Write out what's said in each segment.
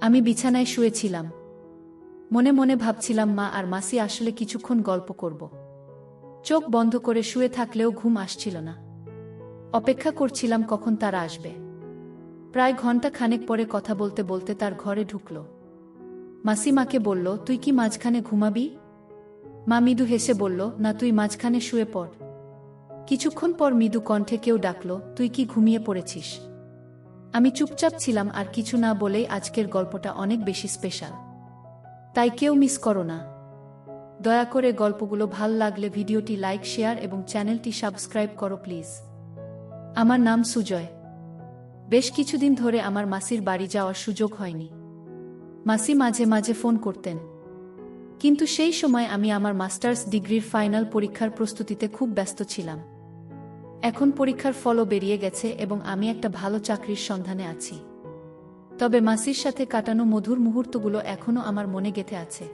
আমি বিছানায় শুয়েছিলাম। মনে মনে ভাবছিলাম, মা আর মাসি আসলে কিছুক্ষণ গল্প করব। চোখ বন্ধ করে শুয়ে থাকলেও ঘুম আসছিল না। অপেক্ষা করছিলাম কখন তারা আসবে। প্রায় ঘণ্টা খানেক পরে কথা বলতে বলতে তার ঘরে ঢুকল। মাসি মাকে বলল, তুই কি মাঝখানে ঘুমাবি? মা মৃদু হেসে বলল, না, তুই মাঝখানে শুয়ে পড়। কিছুক্ষণ পর মৃদু কণ্ঠে কেউ ডাকল, তুই কি ঘুমিয়ে পড়েছিস? আমি চুপচাপ ছিলাম আর কিছু না বলেই আজকের গল্পটা অনেক বেশি স্পেশাল। তাই কেউ মিস করো না। দয়া করে গল্পগুলো ভালো লাগলে ভিডিওটি লাইক, শেয়ার এবং চ্যানেলটি সাবস্ক্রাইব করো প্লিজ। আমার নাম সুজয়। বেশ কিছুদিন ধরে আমার মাসির বাড়ি যাওয়ার সুযোগ হয়নি। মাসি মাঝে মাঝে ফোন করতেন। কিন্তু সেই সময় আমি আমার মাস্টার্স ডিগ্রির ফাইনাল পরীক্ষার প্রস্তুতিতে খুব ব্যস্ত ছিলাম। এখন পরীক্ষার ফলও বেরিয়ে গেছে এবং আমি একটা ভালো চাকরির সন্ধানে আছি। তবে মাসির সাথে কাটানো মধুর মুহূর্তগুলো এখনও আমার মনে গেঁথে আছে।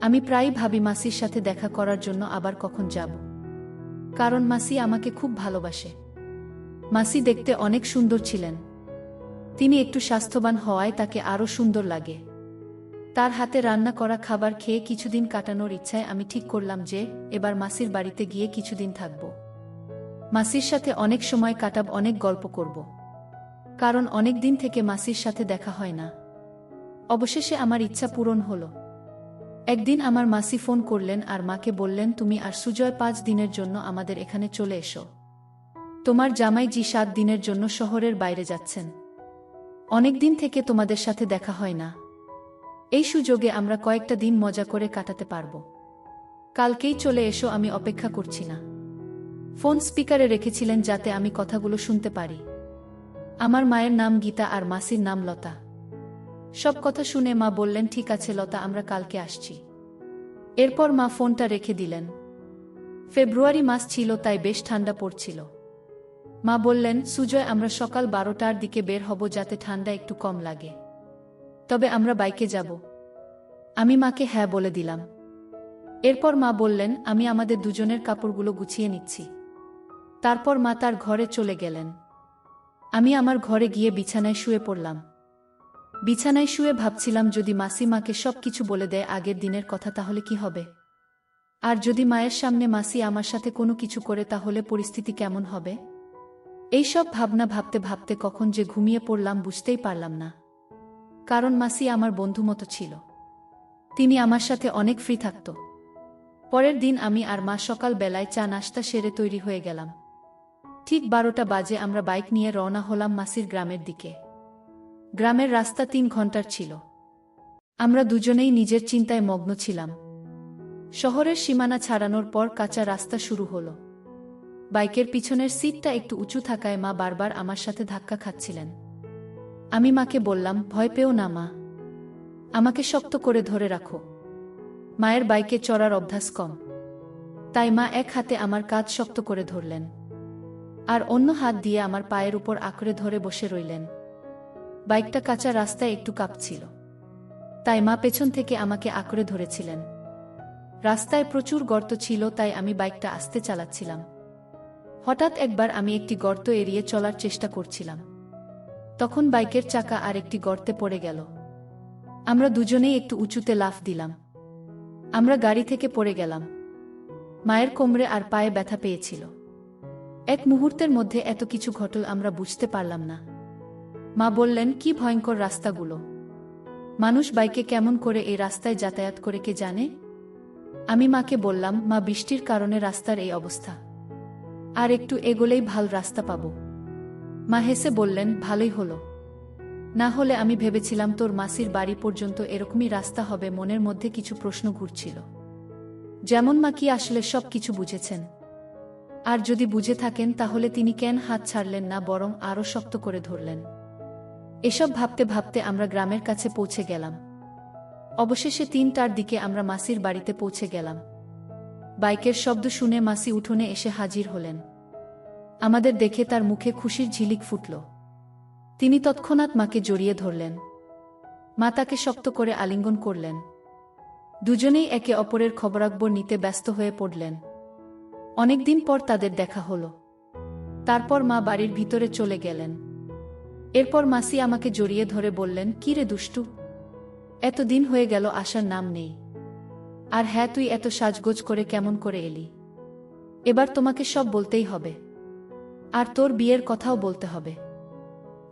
আমি প্রায়ই ভাবি মাসির সাথে দেখা করার জন্য আবার কখন যাব। কারণ মাসি আমাকে খুব ভালোবাসে। মাসি দেখতে অনেক সুন্দর ছিলেন। তিনি একটু স্বাস্থ্যবান হওয়ায় তাকে আরও সুন্দর লাগে। তার হাতে রান্না করা খাবার খেয়ে কিছুদিন কাটানোর ইচ্ছায় আমি ঠিক করলাম যে, এবার মাসির বাড়িতে গিয়ে কিছুদিন থাকব। মাসির সাথে অনেক সময় কাটাব, অনেক গল্প করব। কারণ অনেক দিন থেকে মাসির সাথে দেখা হয় না। অবশেষে আমার ইচ্ছা পূরণ হলো। একদিন আমার মাসি ফোন করলেন আর মাকে বললেন, তুমি আর সুজয় পাঁচ দিনের জন্য আমাদের এখানে চলে এসো। তোমার জামাই জি সাত দিনের জন্য শহরের বাইরে যাচ্ছেন। অনেক দিন থেকে তোমাদের সাথে দেখা হয় না। এই সুযোগে আমরা কয়েকটা দিন মজা করে কাটাতে পারব। কালকেই চলে এসো, আমি অপেক্ষা করছি না। ফোন স্পিকারে রেখেছিলেন যাতে আমি কথাগুলো শুনতে পারি। আমার মায়ের নাম গীতা আর মাসির নাম লতা। সব কথা শুনে মা বললেন, ঠিক আছে লতা, আমরা কালকে আসছি। এরপর মা ফোনটা রেখে দিলেন। ফেব্রুয়ারি মাস ছিল, তাই বেশ ঠান্ডা পড়ছিল। মা বললেন, সুজয়, আমরা সকাল বারোটার দিকে বের হব যাতে ঠান্ডা একটু কম লাগে। তবে আমরা বাইকে যাব। আমি মাকে হ্যাঁ বলে দিলাম। এরপর মা বললেন, আমি আমাদের দুজনের কাপড়গুলো গুছিয়ে নিচ্ছি। তারপর মা তার ঘরে চলে গেলেন। আমি আমার ঘরে গিয়ে বিছানায় শুয়ে পড়লাম। বিছানায় শুয়ে ভাবছিলাম, যদি মাসি মাকে সব কিছু বলে দেয় আগের দিনের কথা, তাহলে কি হবে? আর যদি মায়ের সামনে মাসি আমার সাথে কোনো কিছু করে, তাহলে পরিস্থিতি কেমন হবে? এইসব ভাবনা ভাবতে ভাবতে কখন যে ঘুমিয়ে পড়লাম বুঝতেই পারলাম না। কারণ মাসি আমার বন্ধু মতো ছিল। তিনি আমার সাথে অনেক ফ্রি থাকত। পরের দিন আমি আর মা সকাল বেলায় চা নাস্তা সেরে তৈরি হয়ে গেলাম। ঠিক বারোটা বাজে আমরা বাইক নিয়ে রওনা হলাম মাসির গ্রামের দিকে। গ্রামের রাস্তা তিন ঘণ্টার ছিল। আমরা দুজনেই নিজের চিন্তায় মগ্ন ছিলাম। শহরের সীমানা ছাড়ানোর পর কাঁচা রাস্তা শুরু হলো। বাইকের পিছনের সিটটা একটু উঁচু থাকায় মা বারবার আমার সাথে ধাক্কা খাচ্ছিলেন। আমি মাকে বললাম, ভয় পেও না মা। আমাকে শক্ত করে ধরে রাখো। মায়ের বাইকে চড়ার অভ্যাস কম। তাই মা এক হাতে আমার কাজ শক্ত করে ধরলেন। আর অন্য হাত দিয়ে আমার পায়ের উপর আঁকড়ে ধরে বসে রইলেন। বাইকটা কাঁচা রাস্তায় একটু কাঁপছিল। তাই মা পেছন থেকে আমাকে আঁকড়ে ধরেছিলেন। রাস্তায় প্রচুর গর্ত ছিল, তাই আমি বাইকটা আস্তে চালাচ্ছিলাম। হঠাৎ একবার আমি একটি গর্ত এড়িয়ে চলার চেষ্টা করছিলাম। তখন বাইকের চাকা আর একটি গর্তে পড়ে গেল। আমরা দুজনেই একটু উঁচুতে লাফ দিলাম। আমরা গাড়ি থেকে পড়ে গেলাম। মায়ের কোমরে আর পায়ে ব্যথা পেয়েছিল। এক মুহূর্তের মধ্যে এত কিছু ঘটল আমরা বুঝতে পারলাম না। মা বললেন, কি ভয়ঙ্কর রাস্তাগুলো। মানুষ বাইকে কেমন করে এই রাস্তায় যাতায়াত করে কে জানে? আমি মাকে বললাম, মা, বৃষ্টির কারণে রাস্তার এই অবস্থা। আর একটু এগোলেই ভালো রাস্তা পাব। মা হেসে বললেন, ভালোই হলো। না হলে আমি ভেবেছিলাম তোর মাসির বাড়ি পর্যন্ত এরকমই রাস্তা হবে, মনের মধ্যে কিছু প্রশ্ন ঘুরছিল। যেমন মা কি আসলে সব কিছু বুঝেছেন। আর যদি বুঝে থাকেন, তাহলে তিনি কেন হাত ছাড়লেন না, বরং আরও শক্ত করে ধরলেন। এসব ভাবতে ভাবতে আমরা গ্রামের কাছে পৌঁছে গেলাম। অবশেষে তিনটার দিকে আমরা মাসির বাড়িতে পৌঁছে গেলাম। বাইকের শব্দ শুনে মাসি উঠোনে এসে হাজির হলেন। আমাদের দেখে তার মুখে খুশির ঝিলিক ফুটল। তিনি তৎক্ষণাৎ মাকে জড়িয়ে ধরলেন। মা তাকে শক্ত করে আলিঙ্গন করলেন। দুজনেই একে অপরের খবরাকবর নিতে ব্যস্ত হয়ে পড়লেন। অনেকদিন পর তাদের দেখা হলো। তারপর মা বাড়ির ভিতরে চলে গেলেন। এরপর মাসি আমাকে জড়িয়ে ধরে বললেন, কি রে দুষ্টু? এতদিন হয়ে গেল আসার নাম নেই। আর হ্যাঁ তুই এত সাজগোজ করে কেমন করে এলি? এবার তোমাকে সব বলতেই হবে। আর তোর বিয়ের কথাও বলতে হবে।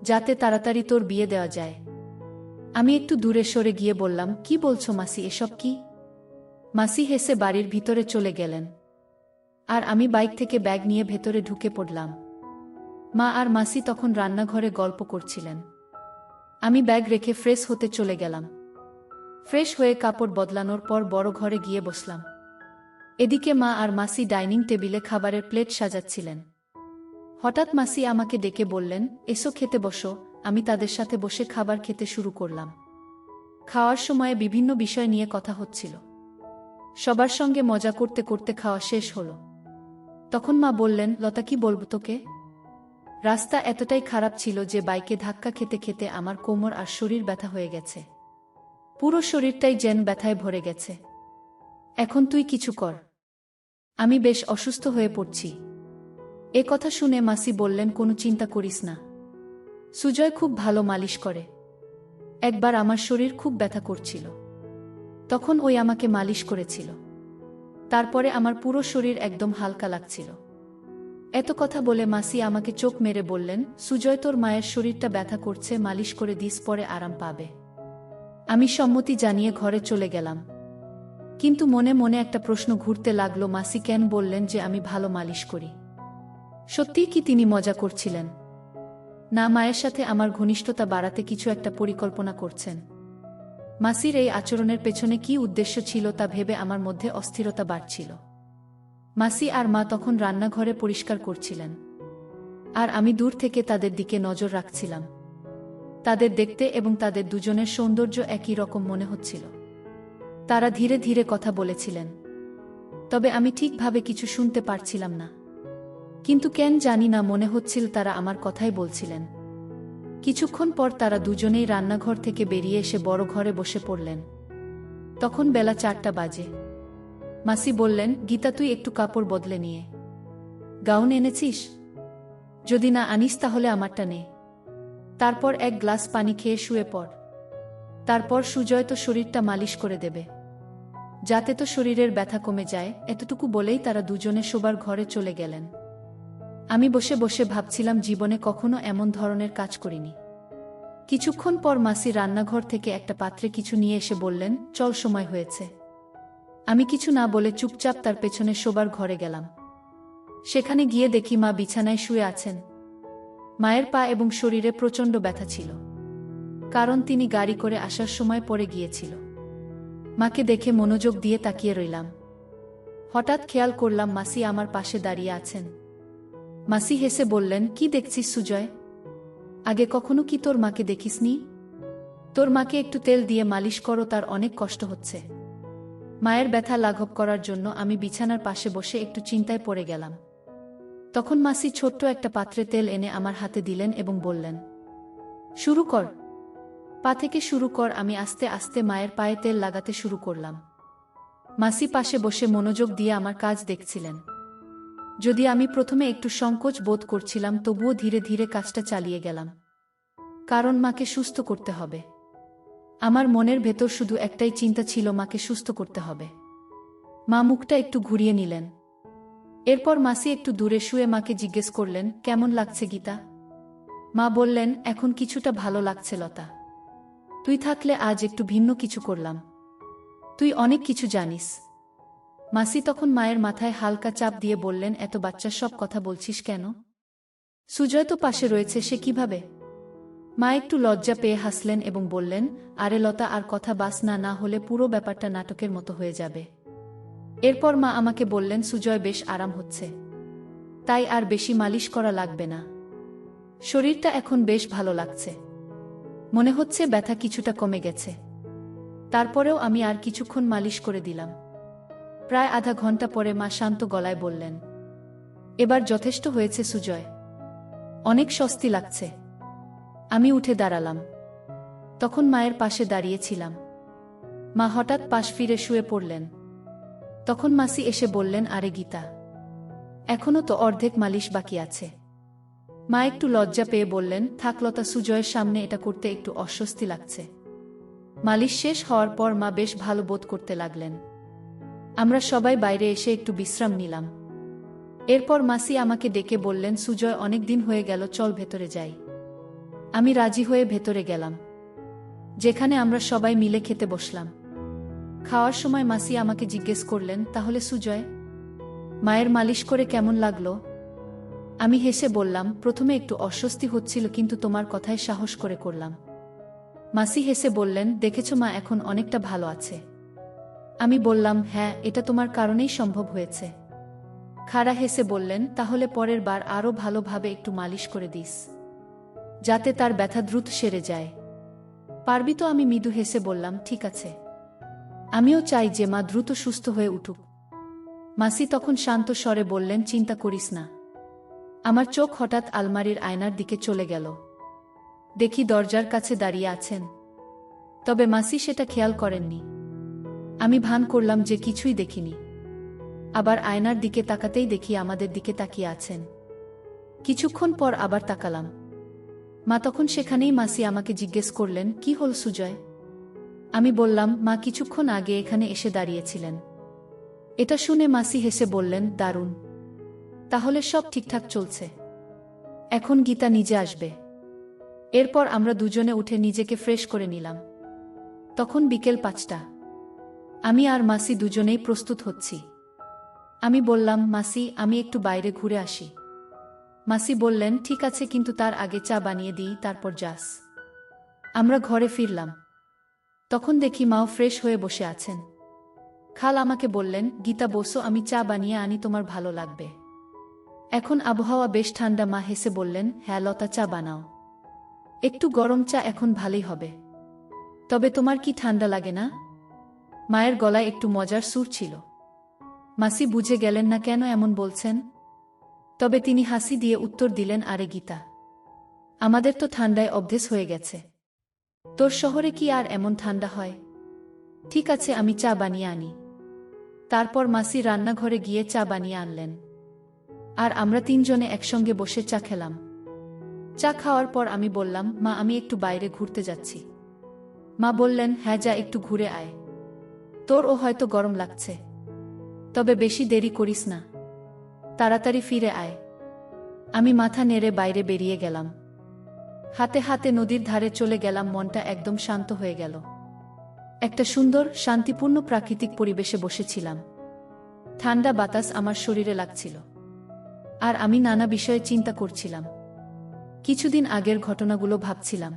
যাতে তাড়াতাড়ি তোর বিয়ে দেওয়া যায়। আমি একটু দূরে সরে গিয়ে বললাম, কি বলছো মাসি, এসব কি? মাসি হেসে বাড়ির ভিতরে চলে গেলেন। আর আমি বাইক থেকে ব্যাগ নিয়ে ভেতরে ঢুকে পড়লাম। মা আর মাসি তখন রান্নাঘরে গল্প করছিলেন। আমি ব্যাগ রেখে ফ্রেশ হতে চলে গেলাম। ফ্রেশ হয়ে কাপড় বদলানোর পর বড় ঘরে গিয়ে বসলাম। এদিকে মা আর মাসি ডাইনিং টেবিলে খাবারের প্লেট সাজাচ্ছিলেন। হঠাৎ মাসি আমাকে ডেকে বললেন, এসো খেতে বসো, আমি তাদের সাথে বসে খাবার খেতে শুরু করলাম। খাওয়ার সময়ে বিভিন্ন বিষয় নিয়ে কথা হচ্ছিল। সবার সঙ্গে মজা করতে করতে খাওয়া শেষ হলো। তখন মা বললেন, লতা, কি বলব তোকে? রাস্তা এতটাই খারাপ ছিল যে বাইকে ধাক্কা খেতে খেতে আমার কোমর আর শরীর ব্যথা হয়ে গেছে। পুরো শরীরটাই যেন ব্যথায় ভরে গেছে। এখন তুই কিছু কর। আমি বেশ অসুস্থ হয়ে পড়ছি। এ কথা শুনে মাসি বললেন, কোনো চিন্তা করিস না। সুজয় খুব ভালো মালিশ করে। একবার আমার শরীর খুব ব্যথা করছিল। তখন ওই আমাকে মালিশ করেছিল। তারপরে আমার পুরো শরীর একদম হালকা লাগছিল। এত কথা বলে মাসি আমাকে চোখ মেরে বললেন, সুজয়, তোর মায়ের শরীরটা ব্যথা করছে, মালিশ করে দিস, পরে আরাম পাবে। আমি সম্মতি জানিয়ে ঘরে চলে গেলাম। কিন্তু মনে মনে একটা প্রশ্ন ঘুরতে লাগল, মাসি কেন বললেন যে আমি ভালো মালিশ করি? সত্যিই কি তিনি মজা করছিলেন? না, মায়ের সাথে আমার ঘনিষ্ঠতা বাড়াতে কিছু একটা পরিকল্পনা করছেন। মাসির এই আচরণের পেছনে কি উদ্দেশ্য ছিল তা ভেবে আমার মধ্যে অস্থিরতা বাড়ছিল। মাসি আর মা তখন রান্নাঘরে পরিষ্কার করছিলেন। আর আমি দূর থেকে তাদের দিকে নজর রাখছিলাম। তাদের দেখতে এবং তাদের দুজনের সৌন্দর্য একই রকম মনে হচ্ছিল। তারা ধীরে ধীরে কথা বলেছিলেন। তবে আমি ঠিকভাবে কিছু শুনতে পারছিলাম না। কিন্তু কেন জানি না মনে হচ্ছিল তারা আমার কথাই বলছিলেন। কিছুক্ষণ পর তারা দুজনেই রান্নাঘর থেকে বেরিয়ে এসে বড় ঘরে বসে পড়লেন। তখন বেলা চারটা বাজে। মাসি বললেন, গীতা, তুই একটু কাপড় বদলে নিয়ে। গাউন এনেছিস? যদি না আনিস তাহলে আমারটা নে। তারপর এক গ্লাস পানি খেয়ে শুয়ে পড়। তারপর সুজয় তো শরীরটা মালিশ করে দেবে। যাতে তো শরীরের ব্যথা কমে যায়, এতটুকু বলেই তারা দুজনে শোবার ঘরে চলে গেলেন। আমি বসে বসে ভাবছিলাম জীবনে কখনো এমন ধরনের কাজ করিনি। কিছুক্ষণ পর মাসি রান্নাঘর থেকে একটা পাত্রে কিছু নিয়ে এসে বললেন, চল, সময় হয়েছে। আমি কিছু না বলে চুপচাপ তার পেছনে শোবার ঘরে গেলাম। সেখানে গিয়ে দেখি মা বিছানায় শুয়ে আছেন। মায়ের পা এবং শরীরে প্রচণ্ড ব্যথা ছিল। কারণ তিনি গাড়ি করে আসার সময় পড়ে গিয়েছিল। মাকে দেখে মনোযোগ দিয়ে তাকিয়ে রইলাম। হঠাৎ খেয়াল করলাম মাসি আমার পাশে দাঁড়িয়ে আছেন। মাসি হেসে বললেন, কি দেখছিস সুজয়? আগে কখনো কি তোর মাকে দেখিসনি? তোর মাকে একটু তেল দিয়ে মালিশ করো, তার অনেক কষ্ট হচ্ছে। মায়ের ব্যথা লাঘব করার জন্য আমি বিছানার পাশে বসে একটু চিন্তায় পড়ে গেলাম। তখন মাসি ছোট্ট একটা পাত্রে তেল এনে আমার হাতে দিলেন এবং বললেন, শুরু কর। পা থেকে শুরু কর, আমি আস্তে আস্তে মায়ের পায়ে তেল লাগাতে শুরু করলাম। মাসি পাশে বসে মনোযোগ দিয়ে আমার কাজ দেখছিলেন। যদি আমি প্রথমে একটু সংকোচ বোধ করছিলাম, তবুও ধীরে ধীরে কাজটা চালিয়ে গেলাম। কারণ মাকে সুস্থ করতে হবে। আমার মনের ভেতর শুধু একটাই চিন্তা ছিল, মাকে সুস্থ করতে হবে। মা মুখটা একটু ঘুরিয়ে নিলেন। এরপর মাসি একটু দূরে শুয়ে মাকে জিজ্ঞেস করলেন, কেমন লাগছে গীতা? মা বললেন, এখন কিছুটা ভালো লাগছে লতা। তুই থাকলে আজ একটু ভিন্ন কিছু করলাম। তুই অনেক কিছু জানিস। মাসি তখন মায়ের মাথায় হালকা চাপ দিয়ে বললেন, এত বাচ্চার সব কথা বলছিস কেন? সুজয় তো পাশে রয়েছে, সে কীভাবে? মা একটু লজ্জা পেয়ে হাসলেন এবং বললেন, আরে লতা, আর কথা বাস না না হলে পুরো ব্যাপারটা নাটকের মতো হয়ে যাবে। এরপর মা আমাকে বললেন, সুজয় বেশ আরাম হচ্ছে। তাই আর বেশি মালিশ করা লাগবে না। শরীরটা এখন বেশ ভালো লাগছে। মনে হচ্ছে ব্যথা কিছুটা কমে গেছে। তারপরেও আমি আর কিছুক্ষণ মালিশ করে দিলাম। প্রায় আধা ঘণ্টা পরে মা শান্ত গলায় বললেন, এবার যথেষ্ট হয়েছে সুজয়। অনেক স্বস্তি লাগছে। আমি উঠে দাঁড়ালাম। তখন মায়ের পাশে দাঁড়িয়েছিলাম। মা হঠাৎ পাশ ফিরে শুয়ে পড়লেন। তখন মাসি এসে বললেন, আরে গীতা, এখনও তো অর্ধেক মালিশ বাকি আছে। মা একটু লজ্জা পেয়ে বললেন থাকলতা সুজয়ের সামনে এটা করতে একটু অস্বস্তি লাগছে। মালিশ শেষ হওয়ার পর মা বেশ ভালো বোধ করতে লাগলেন। আমরা সবাই বাইরে এসে একটু বিশ্রাম নিলাম। এরপর মাসি আমাকে ডেকে বললেন, সুজয় অনেক দিন হয়ে গেল, চল ভেতরে যাই। আমি রাজি হয়ে ভেতরে গেলাম, যেখানে আমরা সবাই মিলে খেতে বসলাম। খাওয়ার সময় মাসি আমাকে জিজ্ঞেস করলেন, তাহলে সুজয়, মায়ের মালিশ করে কেমন লাগল? আমি হেসে বললাম, প্রথমে একটু অস্বস্তি হচ্ছিল, কিন্তু তোমার কথায় সাহস করে করলাম। মাসি হেসে বললেন, দেখেছ মা, এখন অনেকটা ভালো আছে। আমি বললাম হ্যাঁ এটা তোমার কারণেই সম্ভব হয়েছে। খাড়া হেসে বললেন, তাহলে পরের বার আরও ভালোভাবে একটু মালিশ করে দিস, যাতে তার ব্যথা দ্রুত সেরে যায়। পারবি তো? আমি মৃদু হেসে বললাম, ঠিক আছে। আমিও চাই যে মা দ্রুত সুস্থ হয়ে উঠুক। মাসি তখন শান্ত স্বরে বললেন, চিন্তা করিস না। আমার চোখ হঠাৎ আলমারির আয়নার দিকে চলে গেল। দেখি দরজার কাছে দাঁড়িয়ে আছেন। তবে মাসি সেটা খেয়াল করেননি। আমি ভান করলাম যে কিছুই দেখিনি। আবার আয়নার দিকে তাকাতেই দেখি আমাদের দিকে তাকিয়ে আছেন। কিছুক্ষণ পর আবার তাকালাম। মা তখন সেখানেই মাসি আমাকে জিজ্ঞেস করলেন, কি হল সুজয়? আমি বললাম, মা কিছুক্ষণ আগে এখানে এসে দাঁড়িয়েছিলেন। এটা শুনে মাসি হেসে বললেন, দারুণ। তাহলে সব ঠিকঠাক চলছে। এখন গীতা নিজে আসবে। এরপর আমরা দুজনে উঠে নিজেকে ফ্রেশ করে নিলাম। তখন বিকেল পাঁচটা। আমি আর মাসি দুজনেই প্রস্তুত হচ্ছি। আমি বললাম, মাসি, আমি একটু বাইরে ঘুরে আসি। মাসি বললেন, ঠিক আছে, কিন্তু তার আগে চা বানিয়ে দিই, তারপর যাস। আমরা ঘরে ফিরলাম। তখন দেখি মাও ফ্রেশ হয়ে বসে আছেন। খাল আমাকে বললেন, গীতা, বসো, আমি চা বানিয়ে আনি, তোমার ভালো লাগবে। এখন আবহাওয়া বেশ ঠান্ডা, মা হেসে বললেন হ্যাঁ লতা, চা বানাও। একটু গরম চা এখন ভালোই হবে। তবে তোমার কি ঠান্ডা লাগে না? মায়ের গলায় একটু মজার সুর ছিল। মাসি বুঝে গেলেন না কেন এমন বলছেন। তবে তিনি হাসি দিয়ে উত্তর দিলেন, আরে গীতা, আমাদের তো ঠান্ডায় অভ্যেস হয়ে গেছে। তোর শহরে কি আর এমন ঠান্ডা হয়? ঠিক আছে, আমি চা বানিয়ে আনি। তারপর মাসি রান্নাঘরে গিয়ে চা বানিয়ে আনলেন। আর আমরা তিনজনে একসঙ্গে বসে চা খেলাম। চা খাওয়ার পর আমি বললাম, মা, আমি একটু বাইরে ঘুরতে যাচ্ছি। মা বললেন হ্যাঁ যা, একটু ঘুরে আয়। তোর ও হয়তো গরম লাগছে। তবে বেশি দেরি করিস না। তাড়াতাড়ি ফিরে আয়। আমি মাথা নেড়ে বাইরে বেরিয়ে গেলাম। হাতে হাতে নদীর ধারে চলে গেলাম, মনটা একদম শান্ত হয়ে গেল। একটা সুন্দর, শান্তিপূর্ণ প্রাকৃতিক পরিবেশে বসেছিলাম। ঠান্ডা বাতাস আমার শরীরে লাগছিল। আর আমি নানা বিষয়ে চিন্তা করছিলাম। কিছুদিন আগের ঘটনাগুলো ভাবছিলাম।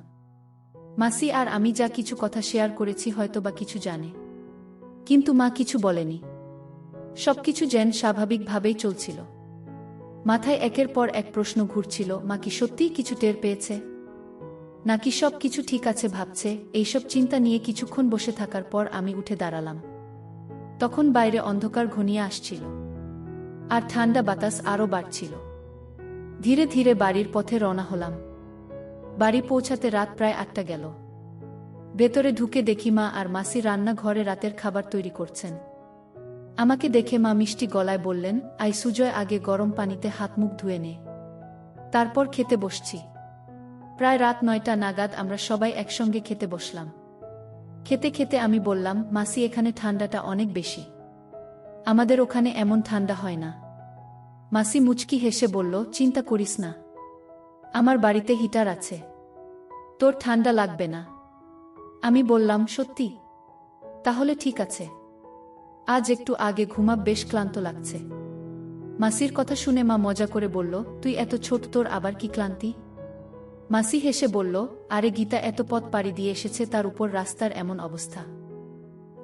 মাসি আর আমি যা কিছু কথা শেয়ার করেছি হয়তো বা কিছু জানে। কিন্তু মা কিছু বলেনি। সবকিছু যেন স্বাভাবিকভাবেই চলছিল। মাথায় একের পর এক প্রশ্ন ঘুরছিল, মা কি সত্যিই কিছু টের পেয়েছে? নাকি সব কিছু ঠিক আছে ভাবছে? এইসব চিন্তা নিয়ে কিছুক্ষণ বসে থাকার পর আমি উঠে দাঁড়ালাম। তখন বাইরে অন্ধকার ঘনিয়ে আসছিল। আর ঠান্ডা বাতাস আরও বাড়ছিল। ধীরে ধীরে বাড়ির পথে রওনা হলাম। বাড়ি পৌঁছাতে রাত প্রায় আটটা গেল। ভেতরে ঢুকে দেখি মা আর মাসি রান্নাঘরে রাতের খাবার তৈরি করছেন। আমাকে দেখে মা মিষ্টি গলায় বললেন, আই সুজয়, আগে গরম পানিতে হাত মুখ ধুয়ে নে। তারপর খেতে বসছি। প্রায় রাত নয়টা নাগাদ আমরা সবাই একসঙ্গে খেতে বসলাম। খেতে খেতে আমি বললাম, মাসি, এখানে ঠান্ডাটা অনেক বেশি। আমাদের ওখানে এমন ঠান্ডা হয় না। মাসি মুচকি হেসে বলল, চিন্তা করিস না। আমার বাড়িতে হিটার আছে। তোর ঠান্ডা লাগবে না। আমি বললাম, সত্যি? তাহলে ঠিক আছে। আজ একটু আগে ঘুমা বেশ ক্লান্ত লাগছে। মাসির কথা শুনে মা মজা করে বলল, তুই এত ছোট, তোর আবার কি ক্লান্তি? মাসি হেসে বলল, আরে গীতা, এত পথ পাড়ি দিয়ে এসেছে, তার উপর রাস্তার এমন অবস্থা।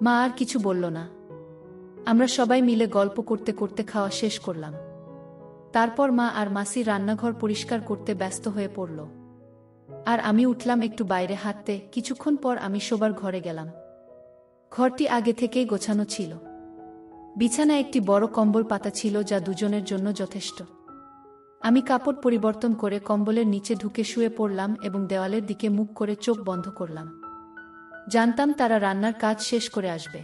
মা আর কিছু বলল না। আমরা সবাই মিলে গল্প করতে করতে খাওয়া শেষ করলাম। তারপর মা আর মাসি রান্নাঘর পরিষ্কার করতে ব্যস্ত হয়ে পড়ল। আর আমি উঠলাম একটু বাইরে হাঁটতে। কিছুক্ষণ পর আমি শোবার ঘরে গেলাম। ঘরটি আগে থেকেই গোছানো ছিল। বিছানায় একটি বড় কম্বল পাতা ছিল যা দুজনের জন্য যথেষ্ট। আমি কাপড় পরিবর্তন করে কম্বলের নিচে ঢুকে শুয়ে পড়লাম এবং দেওয়ালের দিকে মুখ করে চোখ বন্ধ করলাম। জানতাম তারা রান্নার কাজ শেষ করে আসবে।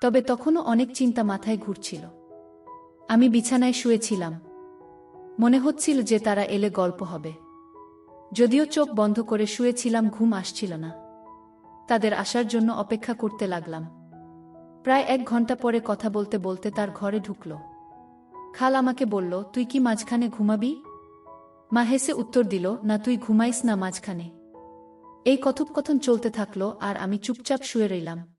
তবে তখনও অনেক চিন্তা মাথায় ঘুরছিল। আমি বিছানায় শুয়েছিলাম। মনে হচ্ছিল যে তারা এলে গল্প হবে। যদিও চোখ বন্ধ করে শুয়েছিলাম, ঘুম আসছিল না। তাদের আসার জন্য অপেক্ষা করতে লাগলাম। প্রায় এক ঘণ্টা পরে কথা বলতে বলতে তার ঘরে ঢুকল। খাল আমাকে বলল, তুই কি মাঝখানে ঘুমাবি? মা হেসে উত্তর দিল, না, তুই ঘুমাইস না মাঝখানে। এই কথোপকথন চলতে থাকল আর আমি চুপচাপ শুয়ে রইলাম।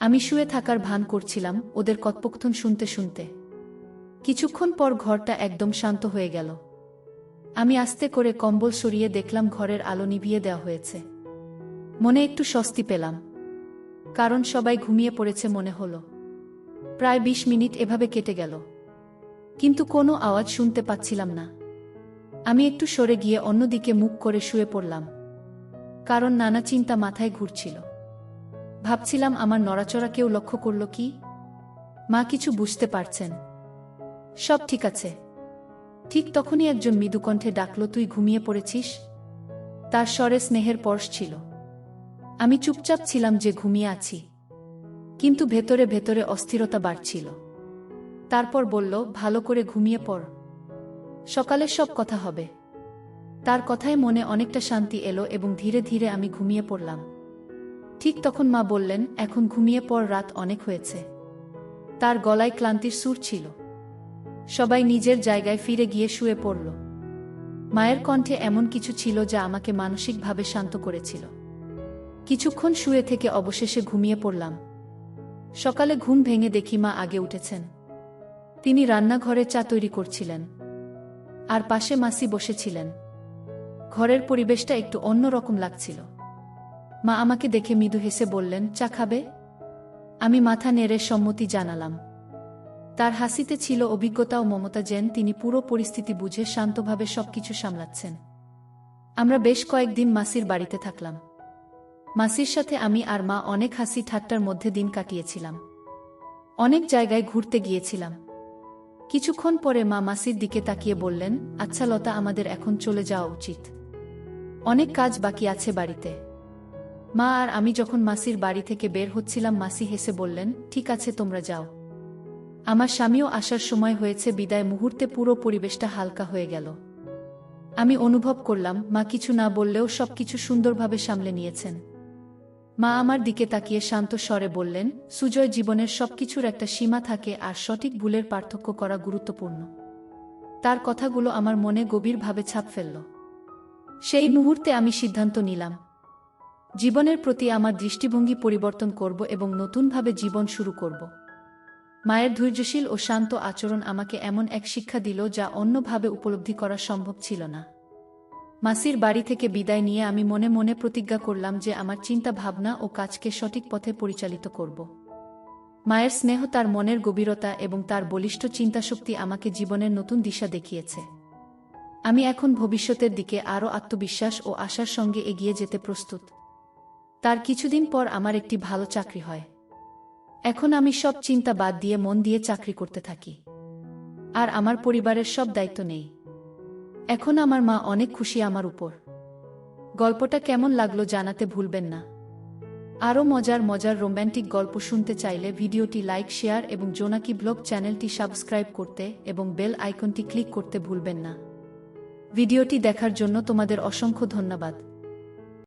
আমি শুয়ে থাকার ভান করছিলাম ওদের কথোপকথন শুনতে শুনতে। কিছুক্ষণ পর ঘরটা একদম শান্ত হয়ে গেল। আমি আস্তে করে কম্বল সরিয়ে দেখলাম ঘরের আলো নিভিয়ে দেওয়া হয়েছে। মনে একটু স্বস্তি পেলাম। কারণ সবাই ঘুমিয়ে পড়েছে মনে হলো। প্রায় বিশ মিনিট এভাবে কেটে গেল। কিন্তু কোনো আওয়াজ শুনতে পাচ্ছিলাম না। আমি একটু সরে গিয়ে অন্যদিকে মুখ করে শুয়ে পড়লাম। কারণ নানা চিন্তা মাথায় ঘুরছিল। ভাবছিলাম আমার নড়াচড়া কেউ লক্ষ্য করল কি? মা কিছু বুঝতে পারছেন। সব ঠিক আছে। ঠিক তখনই একজন মৃদুকণ্ঠে ডাকল, তুই ঘুমিয়ে পড়েছিস? তার স্বরে স্নেহের পর্শ ছিল। আমি চুপচাপ ছিলাম যে ঘুমিয়ে আছি। কিন্তু ভেতরে ভেতরে অস্থিরতা বাড়ছিল। তারপর বলল, ভালো করে ঘুমিয়ে পড়। সকালে সব কথা হবে। তার কথায় মনে অনেকটা শান্তি এলো এবং ধীরে ধীরে আমি ঘুমিয়ে পড়লাম। ঠিক তখন মা বললেন, এখন ঘুমিয়ে পড়, রাত অনেক হয়েছে। তার গলায় ক্লান্তির সুর ছিল। সবাই নিজের জায়গায় ফিরে গিয়ে শুয়ে পড়ল। মায়ের কণ্ঠে এমন কিছু ছিল যা আমাকে মানসিকভাবে শান্ত করেছিল। কিছুক্ষণ শুয়ে থেকে অবশেষে ঘুমিয়ে পড়লাম। সকালে ঘুম ভেঙে দেখি মা আগে উঠেছেন। তিনি রান্নাঘরে চা তৈরি করছিলেন। আর পাশে মাসি বসেছিলেন। ঘরের পরিবেশটা একটু অন্যরকম লাগছিল। মা আমাকে দেখে মৃদু হেসে বললেন, চা খাবে? আমি মাথা নেড়ে সম্মতি জানালাম। তার হাসিতে ছিল অভিজ্ঞতা ও মমতা যেন তিনি পুরো পরিস্থিতি বুঝে শান্তভাবে সবকিছু সামলাচ্ছেন। আমরা বেশ কয়েকদিন মাসির বাড়িতে থাকলাম। মাসির সাথে আমি আর মা অনেক হাসি ঠাট্টার মধ্যে দিন কাটিয়েছিলাম। অনেক জায়গায় ঘুরতে গিয়েছিলাম। কিছুক্ষণ পরে মা মাসির দিকে তাকিয়ে বললেন আচ্ছা লতা, আমাদের এখন চলে যাওয়া উচিত। অনেক কাজ বাকি আছে বাড়িতে। মা আর আমি যখন মাসির বাড়ি থেকে বের হচ্ছিলাম, মাসি হেসে বললেন, ঠিক আছে, তোমরা যাও। আমার স্বামীও আসার সময় হয়েছে বিদায় মুহূর্তে পুরো পরিবেশটা হালকা হয়ে গেল। আমি অনুভব করলাম, মা কিছু না বললেও সবকিছু সুন্দরভাবে সামলে নিয়েছেন। মা আমার দিকে তাকিয়ে শান্ত স্বরে বললেন, সুজয় জীবনের সবকিছুর একটা সীমা থাকে আর সঠিক ভুলের পার্থক্য করা গুরুত্বপূর্ণ। তার কথাগুলো আমার মনে গভীরভাবে ছাপ ফেলল। সেই মুহূর্তে আমি সিদ্ধান্ত নিলাম। জীবনের প্রতি আমার দৃষ্টিভঙ্গি পরিবর্তন করব এবং নতুনভাবে জীবন শুরু করব। মায়ের ধৈর্যশীল ও শান্ত আচরণ আমাকে এমন এক শিক্ষা দিল যা অন্যভাবে উপলব্ধি করা সম্ভব ছিল না। মাসির বাড়ি থেকে বিদায় নিয়ে আমি মনে মনে প্রতিজ্ঞা করলাম যে আমার চিন্তা ভাবনা ও কাজকে সঠিক পথে পরিচালিত করব। মায়ের স্নেহ তার মনের গভীরতা এবং তার বলিষ্ঠ চিন্তাশক্তি আমাকে জীবনের নতুন দিশা দেখিয়েছে। আমি এখন ভবিষ্যতের দিকে আরও আত্মবিশ্বাস ও আশার সঙ্গে এগিয়ে যেতে প্রস্তুত। তার কিছুদিন পর আমার একটি ভালো চাকরি হয়। এখন আমি সব চিন্তা বাদ দিয়ে মন দিয়ে চাকরি করতে থাকি। আর আমার পরিবারের সব দায়িত্ব নেই। এখন আমার মা অনেক খুশি আমার উপর। গল্পটা কেমন লাগল জানাতে ভুলবেন না। আরও মজার মজার রোম্যান্টিক গল্প শুনতে চাইলে ভিডিওটি লাইক, শেয়ার এবং জোনাকি ব্লগ চ্যানেলটি সাবস্ক্রাইব করতে এবং বেল আইকনটি ক্লিক করতে ভুলবেন না। ভিডিওটি দেখার জন্য তোমাদের অসংখ্য ধন্যবাদ।